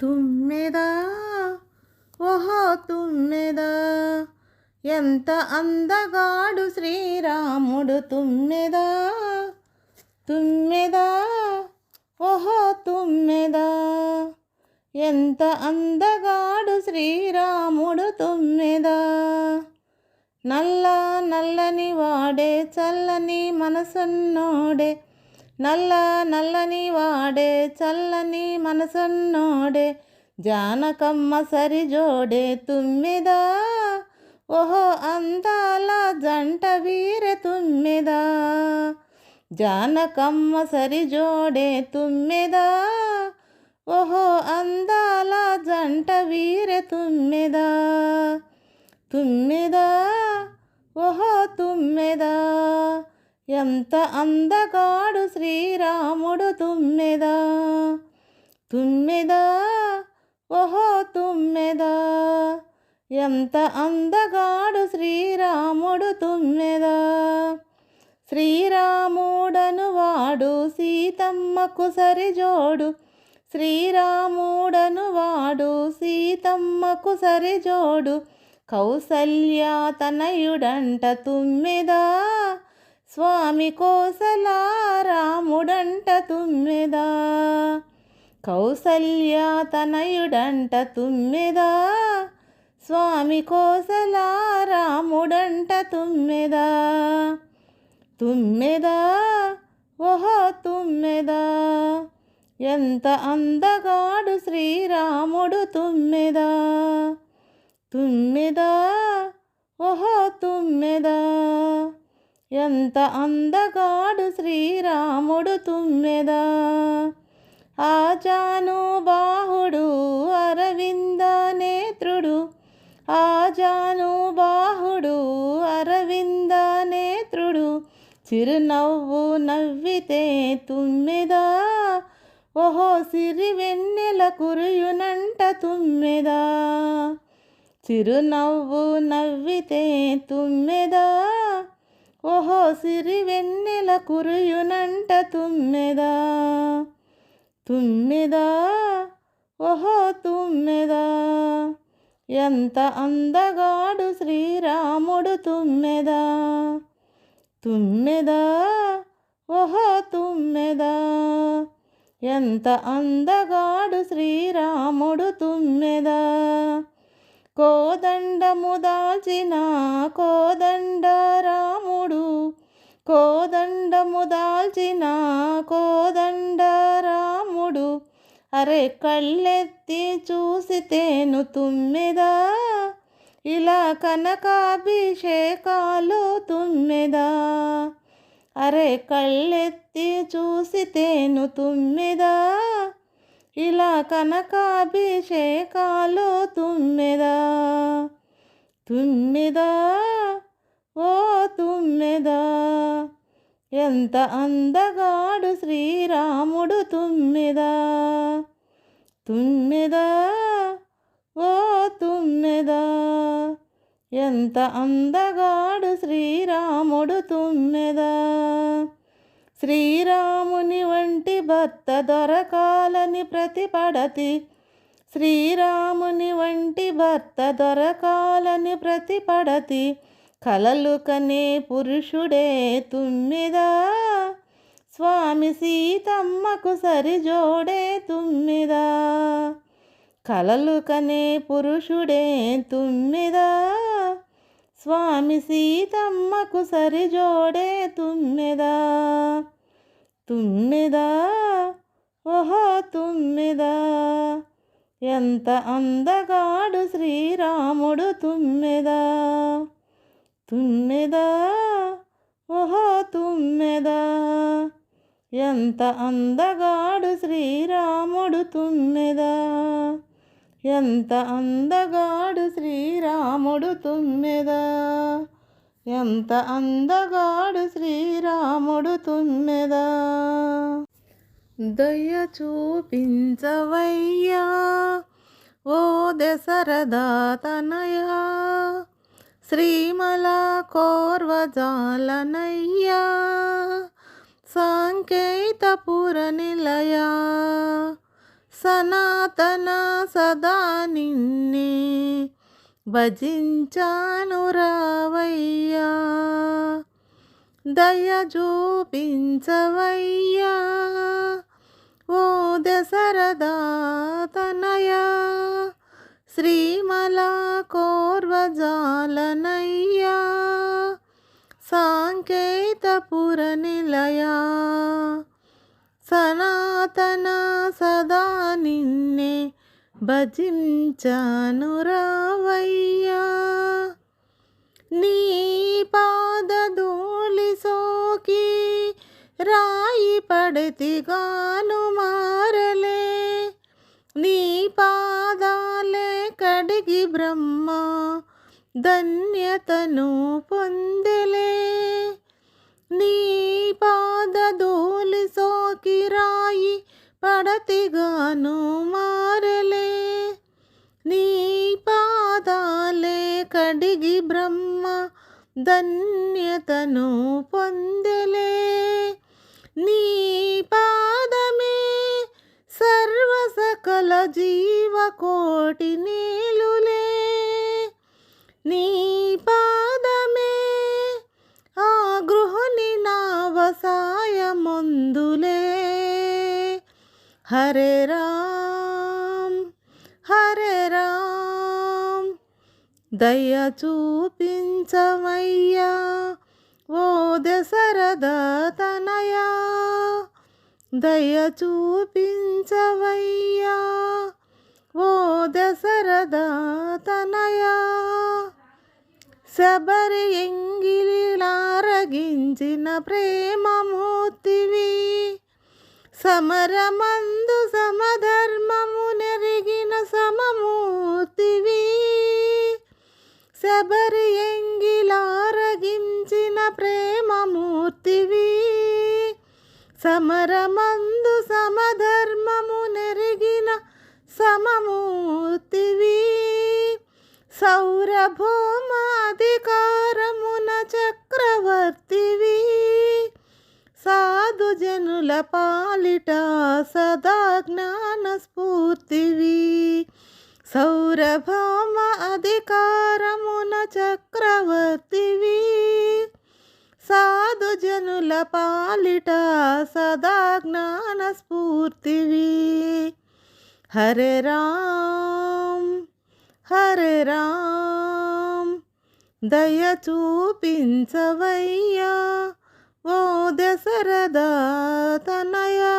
తుమ్మెదా? ఓహో తుమ్మెదా? ఎంత అందగాడు శ్రీరాముడు తుమ్మెదా? తుమ్మెదా? ఓహో తుమ్మెదా? ఎంత అందగాడు శ్రీరాముడు తుమ్మెదా? నల్ల నల్లని వాడే చల్లని మనసున్నోడే నల్ల నల్లని వాడే చల్లని మనసున్నోడే జానకమ్మ సరిజోడే తుమ్మిదా? ఓహో అందాల జంట వీరె తుమ్మిదా? జానకమ్మ సరిజోడే తుమ్మిదా? ఓహో అందాల జంట వీరె తుమ్మిదా? తుమ్మిదా? ఓహో తుమ్మెదా? ఎంత అందగాడు శ్రీరాముడు తుమ్మెదా తుమ్మెదా ఓహో తుమ్మెదా. ఎంత అందగాడు శ్రీరాముడు తుమ్మెదా శ్రీరాముడను వాడు సీతమ్మకు సరిజోడు. శ్రీరాముడను వాడు సీతమ్మకు సరిజోడు. కౌసల్య తనయుడంట తుమ్మెదా స్వామి కోసలా రాముడంట తుమ్మెదా. కౌసల్య తనయుడంట తుమ్మెదా. స్వామి కోసలా రాముడంట తుమ్మెదా. తుమ్మెదా? ఓహో తుమ్మెదా. ఎంత అందగాడు శ్రీరాముడు తుమ్మెదా. తుమ్మెదా? ఓహో తుమ్మెదా. ఎంత అందగాడు శ్రీరాముడు తుమ్మెదా. ఆజాను బాహుడు అరవింద నేత్రుడు. ఆజాను బాహుడు అరవింద నేత్రుడు. చిరునవ్వు నవ్వితే తుమ్మెదా. ఓహో సిరి వెన్నెల కురుయునంట తుమ్మెదా. చిరునవ్వు నవ్వితే తుమ్మెదా. ఓహో సిరి వెన్నెల కురుయునంట తుమ్మెదా తుమ్మెదా ఓహో తుమ్మెదా. ఎంత అందగాడు శ్రీరాముడు తుమ్మెదా తుమ్మెదా ఓహో తుమ్మెదా. ఎంత అందగాడు శ్రీరాముడు తుమ్మెదా కోదండము దాచిన కోదండ కోదండము దాల్చిన కోదండ రాముడు అరే కళ్ళెత్తి చూసితేను తుమ్మెదా? ఇలా కనకాభిషేకాలు తుమ్మెదా? అరే కళ్ళెత్తి చూసితేను తుమ్మెదా? ఇలా కనకాభిషేకాలు తుమ్మెదా? తుమ్మెదా? ఓ తుమ్మెదా? ఎంత అందగాడు శ్రీరాముడు తుమ్మెదా? తుమ్మెదా? ఓ తుమ్మెదా? ఎంత అందగాడు శ్రీరాముడు తుమ్మెదా? శ్రీరాముని వంటి భర్త దొరకాలని ప్రతిపడతి. శ్రీరాముని వంటి భర్త దొరకాలని ప్రతిపడతి. కలలు కనే పురుషుడే తుమ్మిదా. స్వామి సీతమ్మకు సరిజోడే తుమ్మిదా. కలలు కనే పురుషుడే తుమ్మిదా. స్వామి సీతమ్మకు సరిజోడే తుమ్మిదా. తుమ్మిదా? ఓహో తుమ్మిదా? ఎంత అందగాడు శ్రీరాముడు తుమ్మిదా. తుమ్మెదా? ఓహో తుమ్మెదా? ఎంత అందగాడు శ్రీరాముడు తుమ్మెదా? ఎంత అందగాడు శ్రీరాముడు తుమ్మెదా? ఎంత అందగాడు శ్రీరాముడు తుమ్మెదా? దయ చూపించవయ్యా ఓ దశరథాతనయా శ్రీమలా కోర్వజాలనయ్యా సాంకేతపుర నిలయా సనాతన సదా నిన్నే భజించాను రావయ్యా దయ చూపించవయ్యా ఓ దశరథాతనయా. శ్రీమలా కోర్వజాలనయ్యా సాంకేతపుర నిలయా సనాతన సదా నిన్నే భజించాను రావయ్యా. నీ పాదధూళి సోకి రాయి పడితిగాను మారలే నీ పాదాలే కడిగి బ్రహ్మ ధన్యతను పొందలే. నీ పాదధూళి సోకి రాయి పడతిగాను మారలే. నీ పాదాలే కడిగి బ్రహ్మ ధన్యతను పొందలే. జీవకోటి నీలులే నీ పాదమే. ఆ గృహని నావసాయముందులే. హరే రామ్ హరే రామ్. దయ చూపించమయ్యా ఓ దశరథ తనయా. దయ చూపించవయ్యా. ఓ దశరథ తనయా శబరి ఎంగిలిలారగించిన ప్రేమమూర్తివి సమరమందు సమధర్మము నెరిగిన సమమూర్తివి. శబరి ఎంగిలారగించిన ప్రేమమూర్తివి సమరమందు సమధర్మము నెరిగిన సమమూర్తివి. సౌరభౌమాధికారమున చక్రవర్తివి. సాధు జనుల పాలిట సదా జ్ఞాన స్ఫూర్తివి సౌరభౌమ అధికారమున చక్రవర్తి సాధు జనుల పాలిట సదా జ్ఞాన స్ఫూర్తివి. హరే రామ్ హరే రామ్ దయ చూపించవయ్యా. ఓ దశరథ తనయా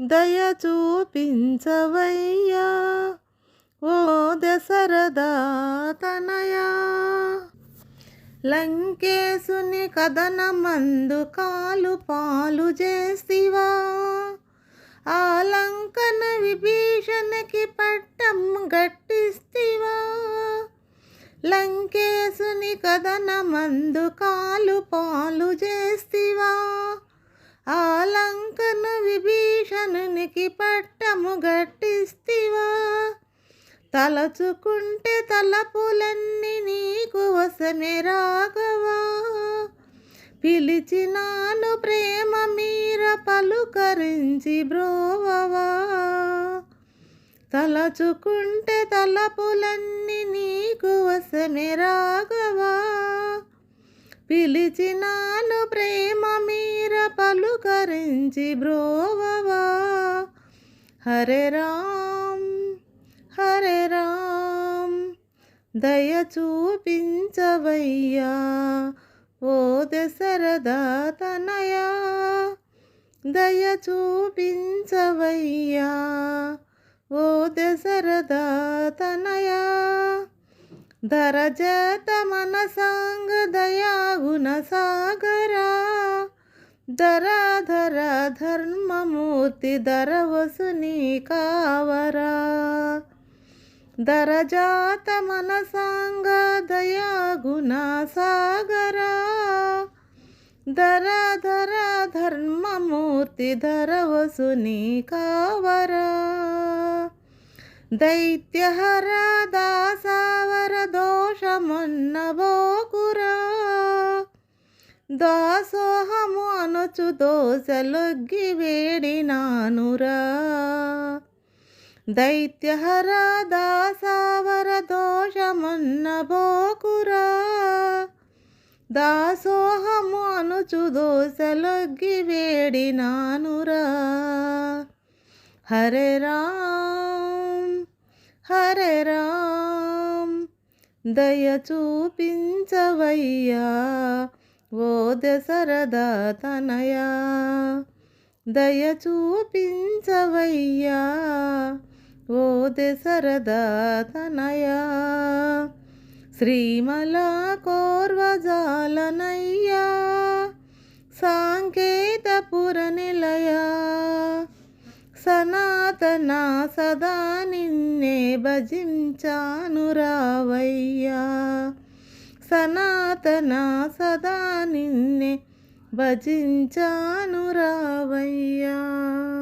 దయ చూపించవయ్యా. ఓ దశరథ తనయా. లంకేశుని కథనమందు కాలు పాలు చేస్తివా ఆ లంకన విభీషణకి పట్టం గట్టిస్తివా? లంకేశుని కథనమందు కాలు పాలు చేస్తివా ఆ లంకన విభీషణునికి పట్టము గట్టిస్తివా? తలచుకుంటే తలపులన్నీ కోసమే రాఘవా. పిలిచినాను ప్రేమ మీర పలుకరించి బ్రోవవా. తలచుకుంటే తలపులన్నీ నీకు వసమే రాఘవా. పిలిచినాను ప్రేమ మీర పలుకరించి బ్రోవవా. హరే రామ్ హరే రామ్. దయ చూపించవయ్యా ఓ దశరథ తనయా దయ చూపించవయ్యా ఓ దశరథ తనయా ధరజత మనసాంగ దయాగుణ సాగరా. ధరాధర ధర్మమూర్తి ధరవసుని కావరా. దరజాత మనసాంగ దయాగుణ సాగరా ధరధర ధర్మమూర్తి ధరవసుని కావరా దైత్యహర దాసావర దోషమున్నబోకురా దాసోహము అనుచు దోసలొగ్గి వేడినానురా దైత్యహర దాసావర దోషమన్నభోకురా దాసోహము అనుచు దోసలొగ్గి వేడినానురా. హరే రామ్ హరే రామ్ దయ చూపించవయ్యా. ఓ దశరథ తనయా దయ చూపించవయ్యా. ఓ దశరథ తనయా. శ్రీమల కోర్వజాలనయ్యా సాంకేతపుర నిలయా. సనాతన సదా నిన్నే భజించాను రావయ్యా. సనాతన సదా నిన్నే భజించాను రావయ్యా.